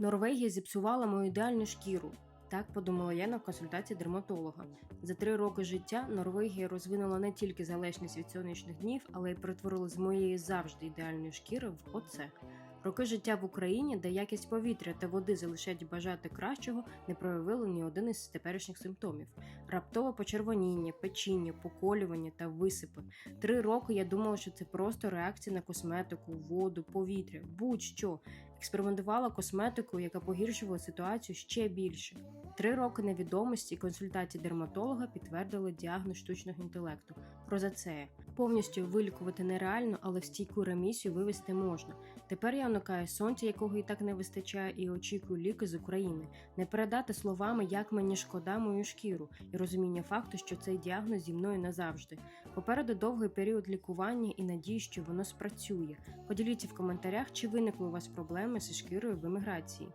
Норвегія зіпсувала мою ідеальну шкіру. Так подумала я на консультації дерматолога. За три роки життя Норвегія розвинула не тільки залежність від сонячних днів, але й перетворила з моєї завжди ідеальної шкіри в оце. Роки життя в Україні, де якість повітря та води залишають бажати кращого, не проявили ні один із теперішніх симптомів: раптове почервоніння, печіння, поколювання та висипи. Три роки я думала, що це просто реакція на косметику, воду, повітря, будь-що. Експериментувала косметику, яка погіршувала ситуацію ще більше. Три роки невідомості і консультації дерматолога підтвердили діагноз штучного інтелекту розацея. Повністю вилікувати нереально, але в стійку ремісію вивести можна. Тепер я уникаю сонця, якого і так не вистачає, і очікую ліки з України. Не передати словами, як мені шкода мою шкіру, і розуміння факту, що цей діагноз зі мною назавжди. Попереду довгий період лікування і надії, що воно спрацює. Поділіться в коментарях, чи виникли у вас проблеми зі шкірою в еміграції.